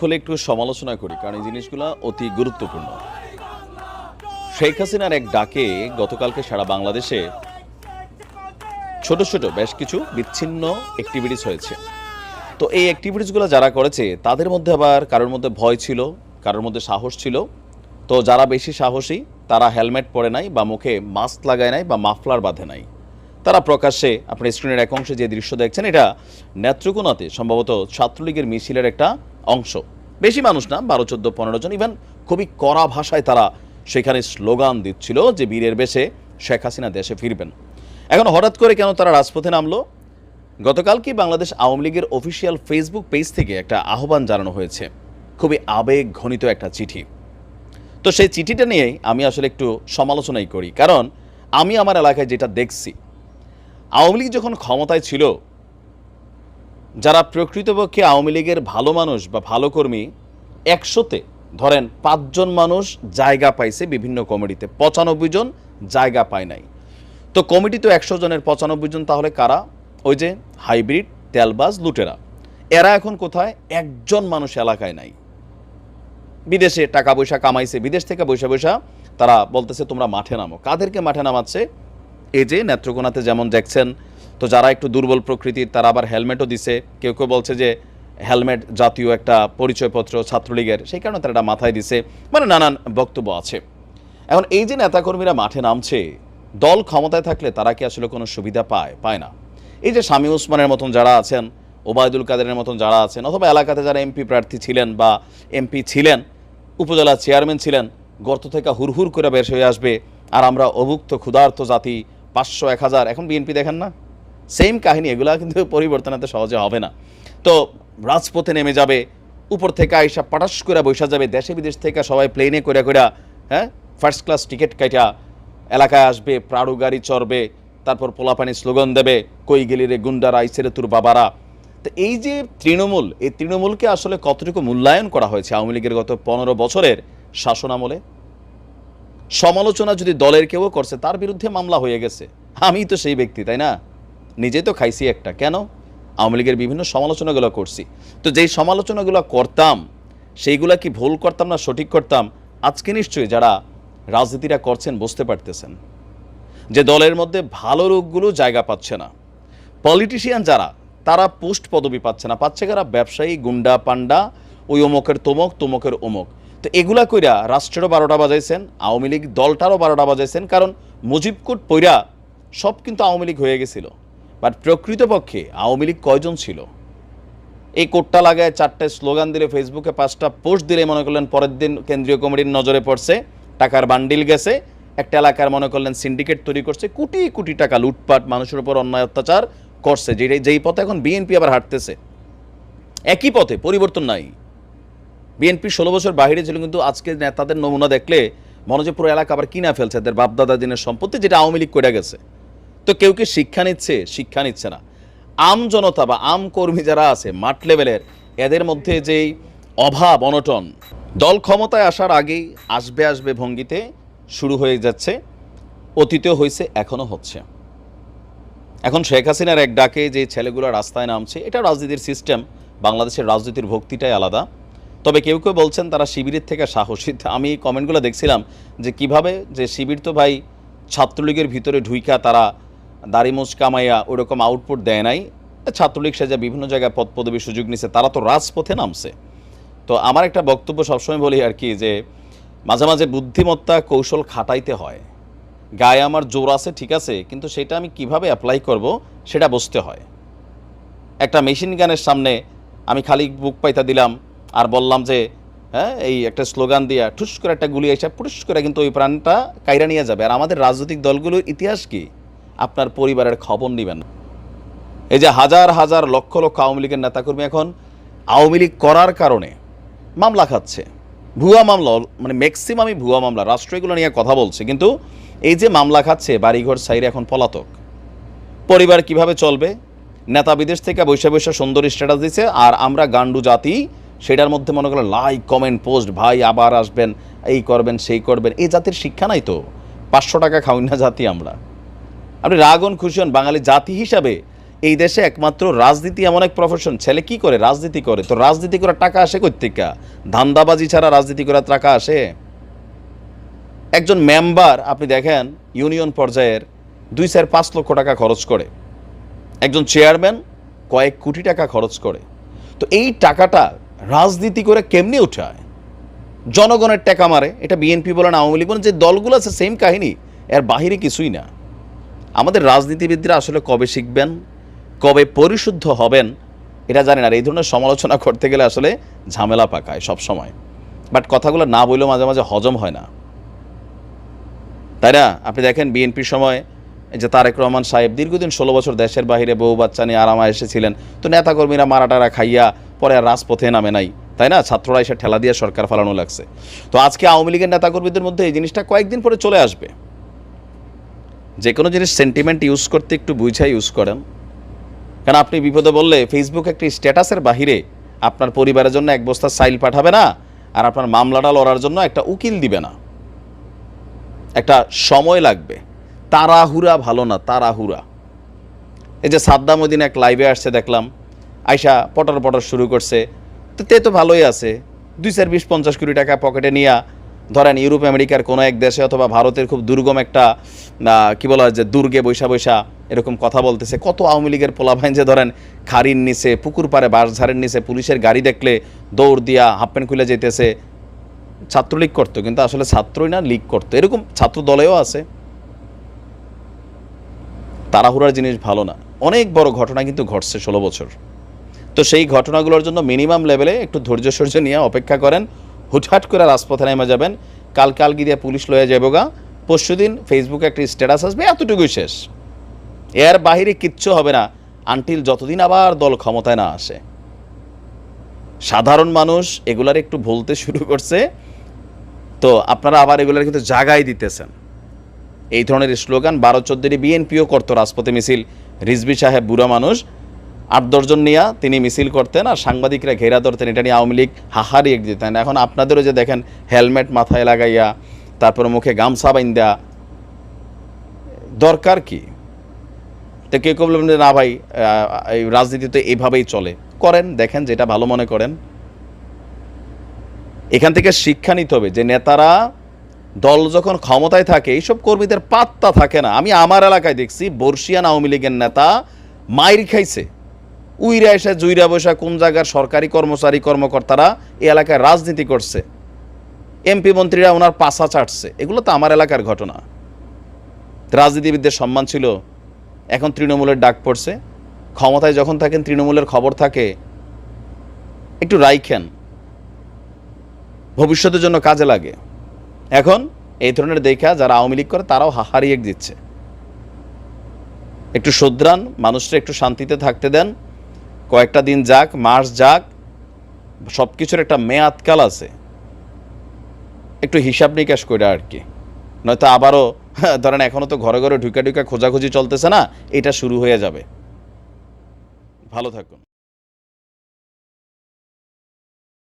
খুলে একটু সমালোচনা করি, কারণ এই জিনিসগুলো অতি গুরুত্বপূর্ণ। শেখ হাসিনার এক ডাকে গতকালকে সারা বাংলাদেশে ছোট ছোট বেশ কিছু বিচ্ছিন্ন অ্যাক্টিভিটিস হয়েছে। তো এই অ্যাক্টিভিটিসগুলো যারা করেছে, তাদের মধ্যে আবার কারোর মধ্যে ভয় ছিল, কারোর মধ্যে সাহস ছিল। তো যারা বেশি সাহসী, তারা হেলমেট পরে নাই বা মুখে মাস্ক লাগায় নাই বা মাফলার বাঁধে নাই। তারা প্রকাশ্যে আপনি স্ক্রিনের এক অংশে যে দৃশ্য দেখছেন, এটা নেত্রকোনাতে সম্ভবত ছাত্রলীগের মিছিলের একটা অংশ। বেশি মানুষ না, বারো, চোদ্দ, পনেরো জন। ইভেন খুবই কড়া ভাষায় তারা সেখানে স্লোগান দিচ্ছিল যে বীরের বেশে শেখ হাসিনা দেশে ফিরবেন। এখন হঠাৎ করে কেন তারা রাজপথে নামলো? গতকাল কি বাংলাদেশ আওয়ামী লীগের অফিসিয়াল ফেসবুক পেজ থেকে একটা আহ্বান জানানো হয়েছে? খুবই আবেগ ঘনিত একটা চিঠি। তো সেই চিঠিটা নিয়েই আমি আসলে একটু সমালোচনাই করি। কারণ আমি আমার এলাকায় যেটা দেখছি, আওয়ামী লীগ যখন ক্ষমতায় ছিল যারা প্রকৃতপক্ষে আওয়ামী লীগের ভালো মানুষ বা ভালো কর্মী, একশোতে ধরেন পাঁচজন মানুষ জায়গা পাইছে বিভিন্ন কমিটিতে, পঁচানব্বই জন জায়গা পায় নাই। তো কমিটি তো একশো জনের পঁচানব্বই জন, তাহলে কারা? ওই যে হাইব্রিড, তেলবাজ, লুটেরা। এরা এখন কোথায়? একজন মানুষ এলাকায় নাই। বিদেশে টাকা পয়সা কামাইছে, বিদেশ থেকে বৈশা বৈশা তারা বলতেছে, তোমরা মাঠে নামো। কাদেরকে মাঠে নামাচ্ছে? এই যে নেত্রকোনাতে যেমন দেখছেন তো যারা একটু দুর্বল প্রকৃতির, তারা আবার হেলমেটও দিছে। কেউ কেউ বলছে যে হেলমেট জাতীয় একটা পরিচয়পত্র ছাত্রলীগের, সেই কারণে তারা এটা মাথায় দিছে। মানে নানান বক্তব্য আছে। এখন এই যে নেতাকর্মীরা মাঠে নামছে, দল ক্ষমতায় থাকলে তারা কি আসলে কোনো সুবিধা পায়? পায় না। এই যে স্বামী উসমানের মতন যারা আছেন, ওবায়দুল কাদেরের মতন যারা আছেন, অথবা এলাকাতে যারা এমপি প্রার্থী ছিলেন বা এমপি ছিলেন, উপজেলা চেয়ারম্যান ছিলেন, গর্ত থেকে হুরহুর করে বের হয়ে আসবে, আর আমরা অভুক্ত ক্ষুধার্ত জাতি পাঁচশো এক হাজার। এখন বিএনপি দেখেন না? সেম কাহিনী, এগুলা কিন্তু পরিবর্তন এত সহজে হবে না। তো রাজপথে নেমে যাবে, উপর থেকে আইসা পাটাস করে বৈশা যাবে, দেশে বিদেশ থেকে সবাই প্লেনে করে করে হ্যাঁ ফার্স্ট ক্লাস টিকিট কাইটা এলাকায় আসবে, প্রাড়ু গাড়ি চড়বে, তারপর পোলাপানি স্লোগান দেবে, কই গেলি রে গুন্ডারা আইসেরে তোর বাবারা। তো এই যে তৃণমূল, এই তৃণমূলকে আসলে কতটুকু মূল্যায়ন করা হয়েছে আওয়ামী লীগের গত পনেরো বছরের শাসন আমলে সমালোচনা যদি দলের কেউ করছে, তার বিরুদ্ধে মামলা হয়ে গেছে। আমি তো সেই ব্যক্তি, তাই না? নিজে তো খাইছি একটা। কেন? আওয়ামী লীগের বিভিন্ন সমালোচনাগুলো করছি। তো যেই সমালোচনাগুলো করতাম, সেইগুলা কি ভুল করতাম না সঠিক করতাম? আজকে নিশ্চয়ই যারা রাজনীতিটা করছেন বুঝতে পারতেছেন যে দলের মধ্যে ভালো লোকগুলো জায়গা পাচ্ছে না। পলিটিশিয়ান যারা, তারা পোস্ট পদবি পাচ্ছে না। পাচ্ছে কারা? ব্যবসায়ী, গুন্ডা পান্ডা ওই অমকের তমক, তমকের অমক। তো এগুলা কইরা রাষ্ট্রেরও বারোটা বাজাইছেন, আওয়ামী লীগ দলটারও বারোটা বাজাইছেন, কারণ মুজিবকুট পইরা সব কিন্তু আওয়ামী লীগ হয়ে গেছিল। বাট প্রকৃতপক্ষে আওয়ামী লীগ কয়জন ছিল? এই কোটটা লাগায় চারটে স্লোগান দিলে ফেসবুকে পাঁচটা পোস্ট দিলে মনে করলেন পরের দিন কেন্দ্রীয় কমিটির নজরে পড়ছে, টাকার বান্ডিল গেছে, একটা এলাকার মনে করলেন সিন্ডিকেট তৈরি করছে, কোটি কোটি টাকা লুটপাট, মানুষের উপর অন্যায় অত্যাচার করছে যেটাই যেই পথে এখন বিএনপি আবার হাঁটতেছে। একই পথে পরিবর্তন নাই। বিএনপি ষোলো বছর বাইরে ছিল, কিন্তু আজকে নেতাদের নমুনা দেখলে মনে হচ্ছে পুরো এলাকা আবার কিনা ফেলছে, এদের বাপদাদা দিনের সম্পত্তি যেটা আওয়ামী লীগ করে গেছে। তো কেউ কি শিক্ষা নিচ্ছে? শিক্ষা নিচ্ছে না। আম জনতা বা আম কর্মী যারা আছে, মাঠ লেভেলের, এদের মধ্যে যেই অভাব, অনটন, দল ক্ষমতায় আসার আগেই আসবে আসবে ভঙ্গিতে শুরু হয়ে যাচ্ছে, অতীতেও হয়েছে, এখনও হচ্ছে। এখন শেখ হাসিনার এক ডাকে যে ছেলেগুলো রাস্তায় নামছে, এটা রাজনীতির সিস্টেম বাংলাদেশের রাজনীতির ভক্তিটাই আলাদা। তবে কেউ কেউ বলছেন, তারা শিবিরের থেকে সাহসী। আমি কমেন্টগুলো দেখছিলাম যে কীভাবে যে শিবির তো ভাই ছাত্রলীগের ভিতরে ঢুইকা তারা দাড়ি মোচ কামাইয়া ওরকম আউটপুট দেয় নাই। ছাত্রলীগ সেজা বিভিন্ন জায়গায় পদ পদবীর সুযোগ নিছে, তারা তো রাজপথে নামছে। তো আমার একটা বক্তব্য সবসময় বলি আর কি যে, মাঝে মাঝে বুদ্ধিমত্তা কৌশল খাটাইতে হয়। গায়ে আমার জোর আছে, ঠিক আছে, কিন্তু সেটা আমি কীভাবে অ্যাপ্লাই করব, সেটা বুঝতে হয়। একটা মেশিন গানের সামনে আমি খালি বুক পাইতা দিলাম আর বললাম যে হ্যাঁ এই একটা স্লোগান দিয়া ঠুস করে একটা গুলি এসে পুটুস করে কিন্তু ওই প্রাণটা কাইরা নিয়ে যাবে। আর আমাদের রাজনৈতিক দলগুলোর ইতিহাস কি? আপনার পরিবারের খবর নেবেন। এই যে হাজার হাজার লক্ষ লক্ষ আওয়ামী লীগের নেতাকর্মী এখন আওয়ামী লীগ করার কারণে মামলা খাচ্ছে। ভুয়া মামলা মানে ম্যাক্সিমামই ভুয়া মামলা। রাষ্ট্র এগুলো নিয়ে কথা বলছে, কিন্তু এই যে মামলা খাচ্ছে, বাড়িঘর সাইরে এখন পলাতক। পরিবার কীভাবে চলবে? নেতা বিদেশ থেকে বৈশা বৈশা সুন্দর স্ট্যাটাস দিচ্ছে আর আমরা গান্ডু জাতি, সেটার মধ্যে মনে করেন লাইক কমেন্ট পোস্ট ভাই আবার আসবেন, এই করবেন, সেই করবেন। এই জাতির শিক্ষা নাই তো। পাঁচশো টাকা খাওয়াই না জাতি আমরা। আপনি রাগন খুশি হন, বাঙালি জাতি হিসাবে এই দেশে একমাত্র রাজনীতি এমন এক প্রফেশন ছেলে কি করে রাজনীতি করে? তো রাজনীতি করার টাকা আসে কোথেকা ধান্দাবাজি ছাড়া রাজনীতি করার টাকা আসে? একজন মেম্বার আপনি দেখেন ইউনিয়ন পর্যায়ের দুই চার পাঁচ লক্ষ টাকা খরচ করে। একজন চেয়ারম্যান কয়েক কোটি টাকা খরচ করে। তো এই টাকাটা রাজনীতি করে কেমনি উঠায়? জনগণের টাকা মারে। এটা বিএনপি বলেন, আওয়ামী লীগ বলেন, যে দলগুলো আছে সেম কাহিনী। এর বাহিরে কিছুই না। আমাদের রাজনীতিবিদরা আসলে কবে শিখবেন, কবে পরিশুদ্ধ হবেন, এটা জানেন আর এই ধরনের সমালোচনা করতে গেলে আসলে ঝামেলা পাকায় সব সময় বাট কথাগুলো না বললেও মাঝে মাঝে হজম হয় না। তাই না? আপনি দেখেন বিএনপির সময় যে তারেক রহমান সাহেব দীর্ঘদিন ষোলো বছর দেশের বাইরে বউ বাচ্চা নিয়ে আরামা এসেছিলেন। তো নেতাকর্মীরা মারাটারা খাইয়া পরে আর রাজপথে নামে নাই। তাই না? ছাত্ররা এসে ঠেলা দিয়ে সরকার ফালানো লাগছে। তো আজকে আওয়ামী লীগের নেতাকর্মীদের মধ্যে এই জিনিসটা কয়েকদিন পরে চলে আসবে। যে কোনো জিনিস সেন্টিমেন্ট ইউজ করতে একটু বুঝাই ইউজ করেন। কারণ আপনি বিপদে বললে ফেসবুক একটি স্ট্যাটাসের বাহিরে আপনার পরিবারের জন্য এক বস্তা সাইল পাঠাবে না আর আপনার মামলাটা লড়ার জন্য একটা উকিল দিবে না। একটা সময় লাগবে। তাড়াহুড়া ভালো না, তাড়াহুড়া। এই যে সাদ্দাম ওদিন এক লাইভে আসছে, দেখলাম। আয়সা পটর পটর শুরু করছে। তো তে তো ভালোই আছে। দুই চার বিশ পঞ্চাশ কোটি টাকা পকেটে নিয়ে ধরেন ইউরোপ, আমেরিকার কোনো এক দেশে অথবা ভারতের খুব দুর্গম একটা কি বলা হয় যে, দুর্গে বৈশা বৈশা এরকম কথা বলতেছে। কত আওয়ামী লীগের পোলাভাইন যে ধরেন খাড়ির নিচে, পুকুর পাড়ে বাঁশঝাড়ের নিচে পুলিশের গাড়ি দেখলে দৌড় দিয়া হাফ প্যান্ট খুলে যেতেছে ছাত্রলীগ করতো, কিন্তু আসলে ছাত্রই না, লীগ করতো। এরকম ছাত্র দলেও আছে। তাড়াহুড়ার জিনিস ভালো না। অনেক বড় ঘটনা কিন্তু ঘটছে ষোলো বছর। তো সেই ঘটনাগুলোর জন্য মিনিমাম লেভেলে একটু ধৈর্য সহ্য নিয়ে অপেক্ষা করেন। হুটহাট করে রাজপথে নেমে যাবেন। কাল কাল গিয়ে পুলিশ লয়ে যাব গা পরশু দিন ফেসবুকে একটা স্ট্যাটাস আসবে, এতটুকুই শেষ। এর বাহিরে কিচ্ছু হবে না আনটিল যতদিন আবার দল ক্ষমতায় না আসে। সাধারণ মানুষ এগুলার একটু ভুলতে শুরু করছে। তো আপনারা আবার এগুলার কিন্তু জাগাই দিতেছেন। এই ধরনের স্লোগান বারো চোদ্দটি বিএনপিও করতো রাজপথে মিছিল। রিজবি সাহেব বুড়া মানুষ। আট দশজন নিয়ে তিনি মিছিল করতেন আর সাংবাদিকরা ঘেরা ধরতেন, এটা নিয়ে আওয়ামী লীগ হাহারি দিতেন। এখন আপনাদেরও যে দেখেন, হেলমেট মাথায় লাগাইয়া, তারপর মুখে গামছা বাইন বাইন্দা, দরকার কি? তো কেউ কেউ বলবেন না ভাই এই রাজনীতি তো এইভাবেই চলে। করেন, দেখেন যেটা ভালো মনে করেন। এখান থেকে শিক্ষা নিতে হবে যে, নেতারা দল যখন ক্ষমতায় থাকে, এইসব কর্মীদের পাত্তা থাকে না। আমি আমার এলাকায় দেখছি, বর্ষিয়ান আওয়ামী লীগের নেতা মাইর খাইছে। উইরা এসে জুইরা বসা কোন জায়গার সরকারি কর্মচারী কর্মকর্তারা এই এলাকায় রাজনীতি করছে? এমপি মন্ত্রীরা ওনার পাশা চাটছে এগুলো তো আমার এলাকার ঘটনা। রাজনীতিবিদদের সম্মান ছিল, এখন তৃণমূলের ডাক পড়ছে। ক্ষমতায় যখন থাকেন, তৃণমূলের খবর থাকে, একটু রাইখেন ভবিষ্যতের জন্য কাজে লাগে। এখন এই ধরনের দেখা যারা আওয়ামী লীগ করে, তারাও হাহারিয়ে দিচ্ছে। একটু শুধরান মানুষরা একটু শান্তিতে থাকতে দেন। কয়েকটা দিন যাক মাস যাক সব কিছুর একটা মেয়াদকাল আছে। একটু হিসাব নিকাশ করে আর কি। নয়তো আবারও, ধরেন এখনও তো ঘরে ঘরে ঢুকা ঢুকা খোঁজাখুঁজি চলতেছে না, এটা শুরু হয়ে যাবে। ভালো থাকুন।